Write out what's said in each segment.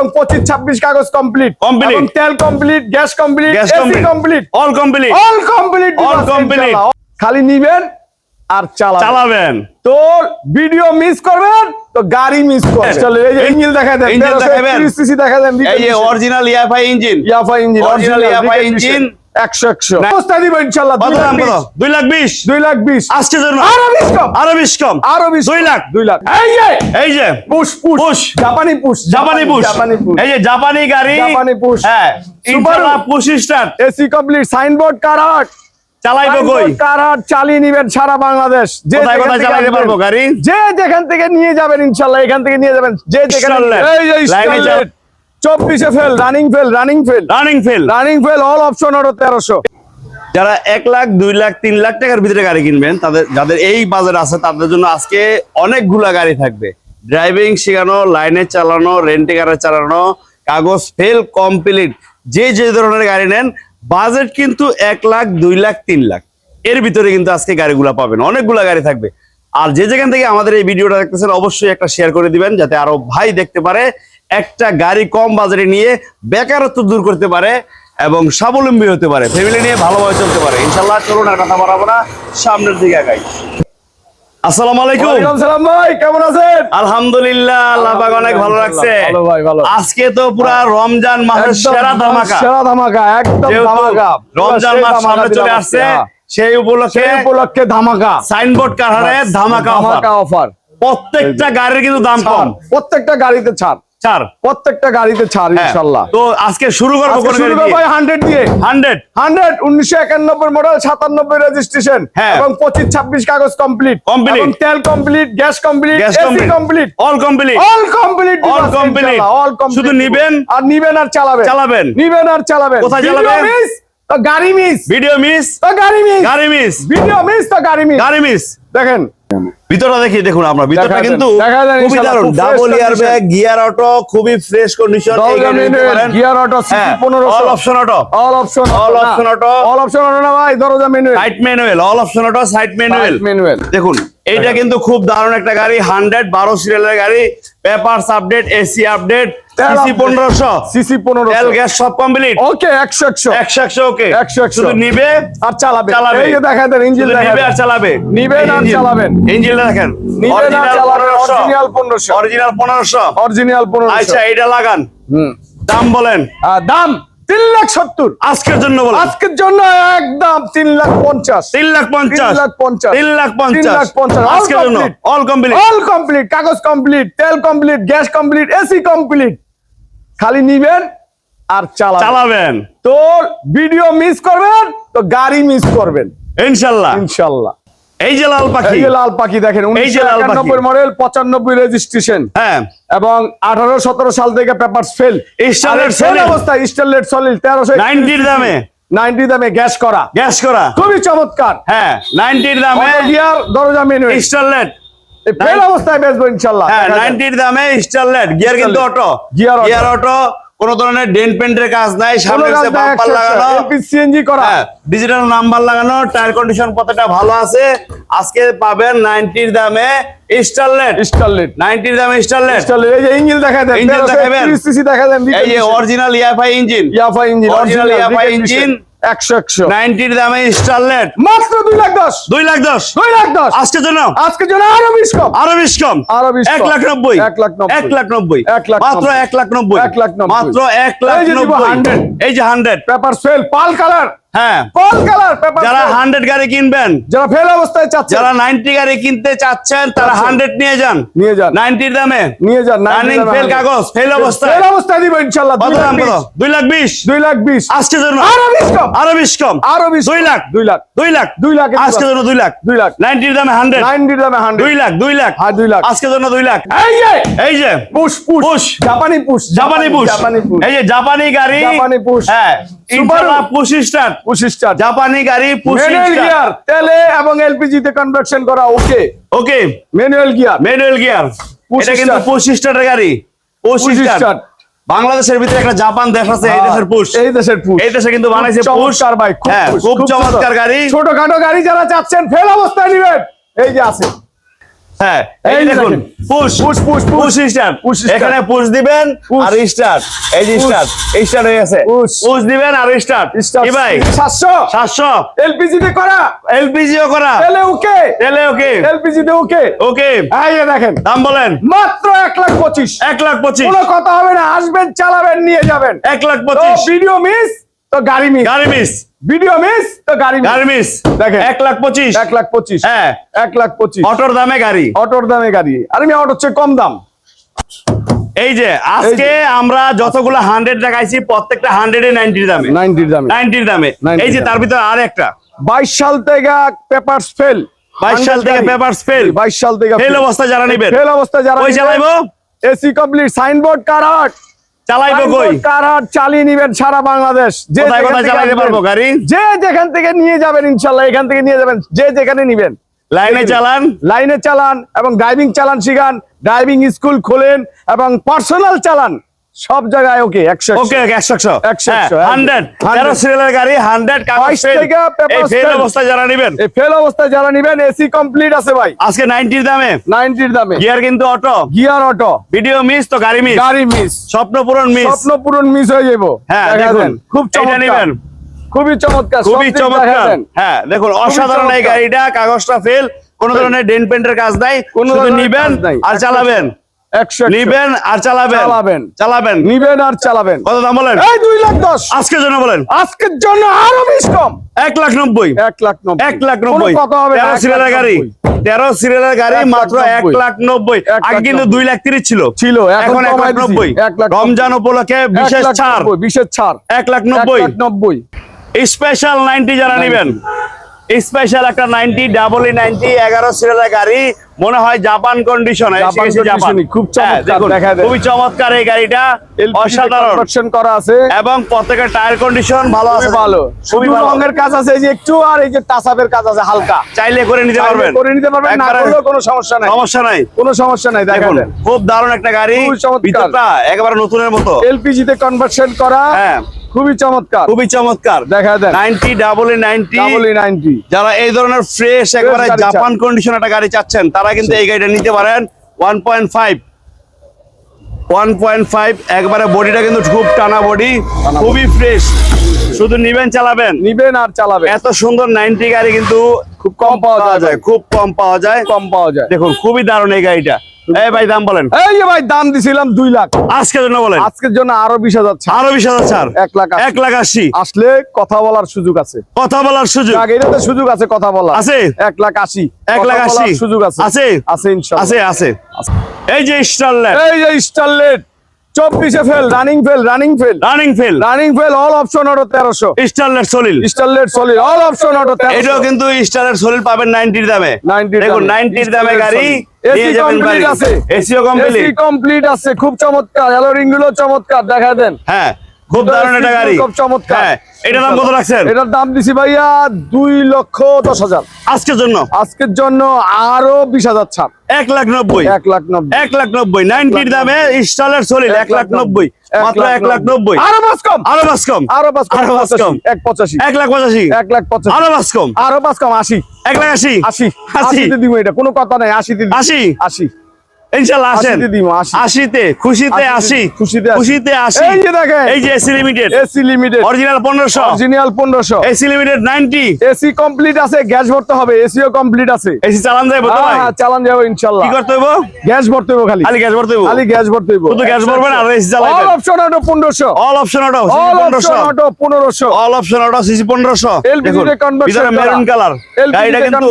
এবং পঁচিশ ছাব্বিশ কাগজ কমপ্লিট কমপ্লিট তেল complete gas complete gas all complete complete all complete all complete. খালি নিবেন আর চালাবেন। চালাবেন। তো ভিডিও মিস করবেন তো গাড়ি মিস করবেন। ইঞ্জিন দেখা দেন ইঞ্জিন দেখা দেন এই যে original EFI engine EFI engine original EFI engine। একশো একশো। অবস্থা দিব ইনশাল্লাহ দুই লাখ বিশ। দুই লাখ বিশ? দুই লাখ বিশ। আজকের জন্য। আরও বিশ কম। আরও বিশ কম। আরও বিশ দুই লাখ। দুই লাখ। এই যে! এই যে। Push push. পুশ। জাপানি পুশ। জাপানি পুশ। জাপানি পুশ। এই যে জাপানি গাড়ি। জাপানি পুশ। হ্যাঁ। Subaru। Push start. AC complete. Signboard Karat চালাইবো কই? কারাট চালিয়ে নিবেন সারা বাংলাদেশ। যে কোথায় যেখান থেকে চালাইতে পারব গাড়ি? যে যেখান থেকে নিয়ে যাবেন ইনশাল্লাহ এখান থেকে নিয়ে যাবেন। যে যেখানে এই যে চব্বিশে fail running fail running fail running fail running fail all option আরও তেরোশো। যারা এক লাখ দুই লাখ তিন লাখ টাকার ভিতরে গাড়ি কিনবেন তাদের যাদের এই বাজার আছে তাদের জন্য আজকে অনেকগুলা গাড়ি থাকবে। ড্রাইভিং শেখানো লাইনে চালানো রেন্টে গাড়ি চালানো কাগজ ফেল কমপ্লিট যে যে ধরনের গাড়ি নেন বাজেট কিন্তু এক লাখ দুই লাখ তিন লাখ। এর ভিতরে কিন্তু আজকে গাড়িগুলা পাবেন। অনেকগুলা গাড়ি থাকবে। আর যে যেখান থেকে আমাদের এই ভিডিওটা দেখতেছেন অবশ্যই একটা শেয়ার করে দিবেন যাতে আরও ভাই দেখতে পারে। একটা গাড়ি কম বাজারে নিয়ে বেকারত্ব দূর করতে পারে এবং স্বাবলম্বী হতে পারে। ফ্যামিলি নিয়ে ভালোভাবে চলতে পারে। ইনশাল্লাহ চলুন আর কথা বাড়াবো না। সামনের দিকে আগাই। আসসালামু আলাইকুম। সালাম ভাই কেমন আছেন? আলহামদুলিল্লাহ আল্লাহ পাক অনেক ভালো লাগছে ভালো ভাই ভালো। আজকে তো পুরা রমজান মাসের সেরা ধামাকা। সেরা ধামাকা একদম ধামাকা। রমজান মাস সামনে চলে আসছে হ্যাঁ। সেই উপলক্ষে উপলক্ষে ধামাকা। সাইনবোর্ড। ধামাকা অফার। প্রত্যেকটা গাড়ির কিন্তু দাম কম। প্রত্যেকটা গাড়িতে ছাড়। প্রত্যেকটা গাড়িতে ছাড় হ্যাঁ। ইনশাল্লাহ। তো আজকে শুরু করব কোন ভাই দিয়ে। মডেল রেজিস্ট্রেশন হ্যাঁ। এবং পঁচিশ ছাব্বিশ কাগজ কমপ্লিট। এবং তেল complete gas complete AC complete complete all complete all complete. All complete শুধু নিবেন? আর নিবেন আর চালাবেন। চালাবেন। নিবেন আর চালাবেন। কোথায় চালাবেন? তো গাড়ি মিস ভিডিও মিস তো গাড়ি মিস গাড়ি মিস ভিডিও মিস তো গাড়ি মিস গাড়ি মিস দেখেন। ভিতরটা দেখি দেখুন আমরা। ভিতরটা কিন্তু খুবই দারুণ। Double airbag gear auto খুবই fresh condition gear auto CC পনেরো all option auto all option All option auto। All option auto না। ভাই দরজা menu side manual all option auto side manual manual দেখুন এইটা কিন্তু খুব দারুণ একটা গাড়ি হান্ড্রেড বারো সিরিয়ালের গাড়ি papers update AC update CC update। পনেরোশো। সিসি পনেরো তেল গ্যাস সব কমপ্লিট ওকে একশো একশো। একশো একশো ওকে 100 একশো। শুধু নিবে আর চালাবে। চালাবে। এই যে দেখা দেন ইঞ্জিন নিবে আর চালাবে। নিবেন আর চালাবেন। দেখেন অরিজিনাল পনেরোশো। অরিজিনাল পনেরোশো। অরিজিনাল পনেরোশো। আচ্ছা এটা লাগান। হুম। দাম বলেন। দাম তিন লাখ সত্তর। আজকের জন্য বলেন। আজকের জন্য একদম তিন লাখ পঞ্চাশ। তিন লাখ পঞ্চাশ। লাখ পঞ্চাশ। তিন লাখ পঞ্চাশ। লাখ পঞ্চাশ। আজকের জন্য। অল কমপ্লিট অল কমপ্লিট কাগজ কমপ্লিট তেল complete gas complete AC complete খালি নিবেন আর চালাবেন। চালাবেন। তো ভিডিও মিস করবেন তো গাড়ি মিস করবেন। ইনশাল্লাহ। ইনশাল্লাহ। এই যে লাল পাখি। এই যে লাল পাখি দেখেন উনিশশো মডেল পঁচানব্বই রেজিস্ট্রেশন হ্যাঁ। এবং আঠারো সতেরো সাল থেকে পেপার ফেল অবস্থা স্টারলেট সলিড তেরোশো 90 র দামে। নাইনটি দামে গ্যাস করা। গ্যাস করা। খুবই চমৎকার। হ্যাঁ নাইনটির দামে। দরজা মেনু স্টারলেট ফেল অবস্থায় বেচবো ইনশাল্লাহ। হ্যাঁ। নাইনটির দামে স্টারলেট গিয়ার কিন্তু অটো গিয়ার অটো কোন ধরনের ডেন পেন্টের কাজ নাই সামনে বাম্পার লাগানো। সিএনজি করা। হ্যাঁ ডিজিটাল নাম্বার লাগানো টায়ার কন্ডিশন কতটা ভালো আছে আজকে পাবেন নাইনটির দামে স্টারলেট স্টারলেট নাইনটির দামে স্টারলেট স্টারলেট এই যে ইঞ্জিন দেখা দেন ইঞ্জিন দেখাবেন। সিসি দেখা দেন এই যে original EFI engine EFI engine original EFI ইয়াফা engine একশো একশো। নাইনটির দামে স্টারলেট মাত্র দুই লাখ দশ। দুই লাখ দশ। দুই লাখ দশ। আজকের জন্য? আজকের জন্য আরও বিশ কম। আরও বিশ কম? আরও বিশ এক লাখ নব্বই। এক লাখ। এক লাখ নব্বই। এক লাখ মাত্র এক লাখ নব্বই। এক লাখ। মাত্র এক লাখ এই যে নব্বই। এই যে hundred. Paper fail pearl colour. হ্যাঁ। Pearl colour? পেপার যারা হান্ড্রেড গাড়ি কিনবেন যারা ফেল অবস্থায় চাচ্ছে। যারা নাইনটি গাড়ি কিনতে চাচ্ছেন তারা চাচ্ছেন। হান্ড্রেড নিয়ে যান। নিয়ে যান। নাইনটির দামে। নিয়ে যান রানিং ফেল কাগজ ফেল অবস্থায়। ফেল অবস্থায় দিব ইনশাল্লাহ। কত লাখ দাম কত বিশ। দুই লাখ বিশ? দুই লাখ বিশ। আজকের জন্য। আরও বিশ কম। আরও বিশ কম। আরও বিশ দুই লাখ। দুই লাখ। লাখ। লাখ আজকের জন্য দুই লাখ। লাখ। নাইনটির দামে হান্ড্রেড নাইনটি দামে হান্ড্রেড দুই লাখ দুই লাখ। হ্যাঁ দুই লাখ। আজকের জন্য দুই লাখ। এই যে! এই যে। Push push. পুশ। জাপানি পুশ। জাপানি পুশ। জাপানি পুশ। এই যে জাপানি গাড়ি। জাপানি পুশ। হ্যাঁ। জাপানি গাড়ি গিয়ার তেলে এবং এলপিজি তে কনভার্সন করা okay okay manual gear manual gear Push এটা কিন্তু। পুশ গাড়ি। Push বাংলাদেশের ভিতরে একটা জাপান দেশ আছে এই দেশের পুশ। এই দেশের পুশ। এই দেশে কিন্তু বানাইছে পুশ। চমৎকার ভাই খুব হ্যাঁ খুব চমৎকার গাড়ি। ছোটখাটো গাড়ি যারা চাচ্ছেন ফেল অবস্থায় নিবেন। এই যে আছে। হ্যাঁ এই দেখুন। পুশ. পুশ স্টার্ট এখানে পুশ দিবেন আর স্টার্ট এই যে স্টার্ট স্টার্ট হয়ে গেছে। Push. পুশ দিবেন আর স্টার্ট কি ভাই? সাতশো। সাতশো। এলপিজি তে করা। এলপিজিও করা। ওকে ওকে এলপিজি তে ওকে ওকে এই দেখেন। দাম বলেন। মাত্র এক লাখ পঁচিশ। এক লাখ পঁচিশ। কোনো কথা হবে না। আসবেন চালাবেন নিয়ে যাবেন। এক লাখ তো পঁচিশ ভিডিও মিস তো গাড়ি মিস গাড়ি মিস ভিডিও মিস তো গাড়ি গাড়ি মিস দেখেন। এক লাখ পঁচিশ। এক লাখ পঁচিশ। হ্যাঁ। এক লাখ পঁচিশ। অটোর দামে গাড়ি। অটোর দামে গাড়ি। আর আমি অটোর চেয়ে কম দাম। এই যে আজকে আমরা যতগুলো হান্ড্রেড দেখাইছি প্রত্যেকটা হান্ড্রেড এ নাইনটির দামে। নাইনটির দামে। নাইনটির দামে। এই যে তার ভিতরে আর একটা। বাইশ সাল থেকে পেপার ফেল 22 সাল থেকে papers fail। বাইশ সাল থেকে ফেল অবস্থা যারা নিবেন। ফেল অবস্থা যারা কই চালাইবো? এসি কমপ্লিট সাইনবোর্ড কারাট চালাইবো কই? কারাট চালিয়ে নিবেন সারা বাংলাদেশ? যে কোথায় চালাইতে পারব গাড়ি? যে যেখান থেকে নিয়ে যাবেন ইনশাল্লাহ এখান থেকে নিয়ে যাবেন যে যেখানে নিবেন। লাইনে চালান? লাইনে চালান এবং ড্রাইভিং চালান শিখান ড্রাইভিং স্কুল খোলেন এবং পার্সোনাল চালান। সব জায়গায় ওকে একশো ওকে একশো একশো। একশো, একশো, হান্ড্রেড একদম। তেরো সিরিয়ালের গাড়ি হান্ড্রেড ফেল অবস্থায় যারা নিবেন। এই ফেল অবস্থায় যারা নিবেন এসি কমপ্লিট আছে ভাই। আজকে নাইনটির দামে। নাইনটির দামে। গিয়ার কিন্তু auto gear auto video miss তো গাড়ি মিস গাড়ি মিস স্বপ্ন পূরণ মিস স্বপ্ন পূরণ মিস হয়ে যাব হ্যাঁ দেখুন খুব এটা চমৎকার। নিবেন। খুবই চমৎকার। খুবই চমৎকার। হ্যাঁ দেখুন অসাধারণ এই। গাড়িটা কাগজটা ফেল কোন ধরনের ডেন পেন্টের কাজ নাই। কোনো নিবেন আর চালাবেন। নিবেন আর চালাবেন। চালাবেন। চালাবেন। নিবেন আর চালাবেন। কত দাম বলেন? এই দুই লাখ দশ। আজকের জন্য বলেন। আজকের জন্য আরও বেশ কম। এক লাখ নব্বই। এক লাখ নব্বই। এক লাখ নব্বই। কথা হবে তেরো সিরিয়ালের গাড়ি। তেরো সিরিয়ালের গাড়ি মাত্র এক লাখ নব্বই। আগে কিন্তু দুই লাখ তিরিশ ছিল। ছিল, এখন এক লাখ নব্বই। এক লাখ রমজান উপলক্ষে বিশেষ ছাড়। বিশেষ ছাড়। এক লাখ নব্বই। নব্বই। স্পেশাল নাইনটি যারা নিবেন স্পেশাল একটা নাইনটি ডাবল ই নাইনটি এগারো সিরিয়ালের গাড়ি। মনে হয় জাপান কন্ডিশন খুব যায়। খুবই চমৎকার এই গাড়িটা। অসাধারণ। করা আছে। এবং প্রত্যেকের টায়ার কন্ডিশন ভালো আছে। ভালো। খুবই রঙের কাজ আছে এই যে একটু আর এই যে টাসাপের কাজ আছে হালকা। চাইলে করে নিতে পারবেন। করে নিতে পারবেন না করলেও কোনো সমস্যা নাই। সমস্যা নাই। কোনো সমস্যা নাই দেখা দেখুন খুব দারুণ একটা গাড়ি। ভিতরটা একেবারে নতুনের মতো। এলপিজি তে কনভার্সন করা। হ্যাঁ। খুবই চমৎকার। খুবই চমৎকার। দেখা দেন। Ninety double ninety. নাইনটি। যারা এই ধরনের ফ্রেশ একেবারে। জাপান কন্ডিশন একটা গাড়ি চাচ্ছেন তারা কিন্তু এই গাড়িটা নিতে পারেন। One point five one point five একবারে বডিটা কিন্তু খুব টানা বডি খুবই ফ্রেশ শুধু নিবেন চালাবেন। নিবেন আর চালাবেন। এত সুন্দর নাইনটি গাড়ি কিন্তু খুব কম পাওয়া যায় খুব কম পাওয়া যায়। কম পাওয়া যায়। দেখুন খুবই দারুণ এই গাড়িটা। এই ভাই দাম বলেন। এই যে ভাই দাম দিছিলাম দুই লাখ। আজকের জন্য বলেন। আজকের জন্য আরও বিশ হাজার আরও বিশ হাজার ছাড়। এক লাখ এক লাখ আশি। আসলে কথা বলার সুযোগ আছে। কথা বলার সুযোগ। এটাতে সুযোগ আছে কথা বলা আছে? এক লাখ আশি। এক লাখ আশি। সুযোগ আছে। আছে? আছে আছে আছে। এই যে স্টারলেট। এই যে স্টারলেট। চব্বিশে fail running fail running fail running fail running fail all option auto তেরোশো। স্টারলেট সলিল স্টারলেট সলিল অল অপশন অটো এটাও কিন্তু স্টারলেট সলিল পাবেন নাইনটির দামে। 90 দেখুন নাইনটির দামে গাড়ি। এসিও কমপ্লিট আছে। খুব চমৎকার। অ্যালোরিংগুলো চমৎকার দেখা দেন। হ্যাঁ। খুব দারুণ একটা গাড়ি খুব চমৎকার হ্যাঁ এটার দাম কত রাখছেন এটার দাম দিছি ভাইয়া দুই লক্ষ দশ হাজার আজকের জন্য আজকের জন্য আরও বিশ হাজার ছাড় এক লাখ নব্বই এক লাখ নব্বই এক লাখ নব্বই নাইনটির দামে স্টারের সলিল এক লাখ নব্বই মাত্র এক লাখ নব্বই আরও পাঁচ কম আরও পাঁচ কম আরও পাঁচ কম আরও পাঁচ কম। এক পঁচাশি এক লাখ পঁচাশি এক লাখ পঁচাশি আরও পাঁচ কম আরও পাঁচ কম আশি এক লাখ আশি আশি আশি দিব এটা কোনো কথা নাই দিব। আশি আশি ইনশাল্লাহ আসেন। আশিতে দিব, খুশিতে আশিতে- আশি। খুশিতে আশি। খুশিতে আশি। এই যে দেখেন। এই যে AC limited AC limited original পনেরোশো। অরিজিনাল পনেরোশো। AC limited ninety AC complete আছে গ্যাস ভরতে হবে এসিও কমপ্লিট আছে। এসি চালান যাবে তো ভাই? হ্যাঁ চালান যাব ইনশাল্লাহ। কি করতে হইব? গ্যাস ভরতে হবে খালি। খালি গ্যাস ভরতে হইব। খালি গ্যাস ভরতে হবে শুধু গ্যাস ভরবেন আর এসি চালাবেন অল অপশন অটো পনেরোশো। All option auto all auto CC maroon colour গাড়িটা কিন্তু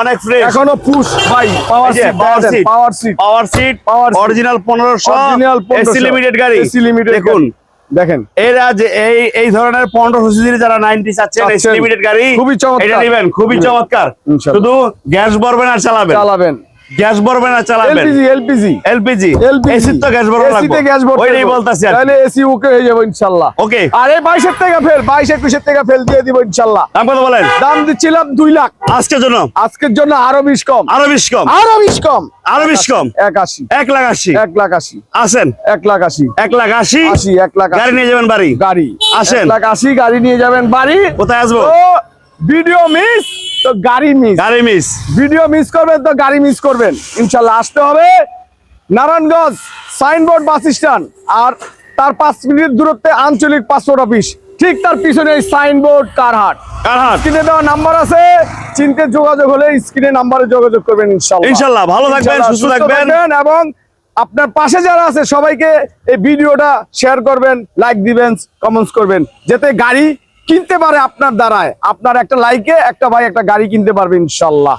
অনেক ফ্রেশ এখনও পুশ ভাই power seat power seat power seat power seat power original পনেরোশো অরিজিনাল এসি লিমিটেড গাড়ি। এসি লিমিটেড দেখুন। দেখেন। এরা যে এই এই ধরনের পনেরো সিসির যারা নাইনটি চাচ্ছেন এসি লিমিটেড গাড়ি খুবই চমৎকার। এটা নেবেন। খুবই চমৎকার। শুধু গ্যাস ভরবেন আর চালাবেন। চালাবেন। গ্যাস ভরবেন আর চালাবেন। LPG LPG. এলপিজি। এসি তো গ্যাস ভরবেন এসিতে গ্যাস ভরতে ওইটাই বলতাছি আর তাহলে এসি ওকে হয়ে যাবে ইনশাআল্লাহ ওকে আরে বাইশের টাকা ফেল বাইশ একুশের টাকা ফেল দিয়ে দিব ইনশাআল্লাহ দাম কত বলেন? দাম দিচ্ছিলাম দুই লাখ। আজকের জন্য? আজকের জন্য আরও বিশ কম। আরও বিশ কম? আরও বিশ কম। আরও বিশ কম? এক আশি। এক লাখ আশি। এক লাখ আশি। আসেন। এক লাখ আশি। এক লাখ আশি? আশি এক লাখ গাড়ি নিয়ে যাবেন বাড়ি? গাড়ি। আসেন। এক লাখ আশি গাড়ি নিয়ে যাবেন বাড়ি। কোথায় আসব? ভিডিও মিস তো গাড়ি মিস গাড়ি মিস ভিডিও মিস করবেন তো গাড়ি মিস করবেন। ইনশাল্লাহ আসতে হবে। নারায়ণগঞ্জ সাইনবোর্ড বাস স্ট্যান্ড আর তার পাঁচ মিনিট দূরত্বে আঞ্চলিক পাসপোর্ট অফিস ঠিক তার পিছনে সাইনবোর্ড কারহাট কারহাট স্ক্রিনে দেওয়া নাম্বার আছে। চিনতে যোগাযোগ হলে স্ক্রিনে নাম্বারে যোগাযোগ করবেন ইনশাল্লাহ। ইনশাল্লাহ ভালো থাকবেন সুস্থ থাকবেন। এবং আপনার পাশে যারা আছে সবাইকে এই ভিডিওটা শেয়ার করবেন লাইক দিবেন কমেন্টস করবেন যাতে গাড়ি কিনতে পারে আপনার দ্বারায়। আপনার একটা লাইকে একটা ভাই একটা গাড়ি কিনতে পারবে ইনশাল্লাহ।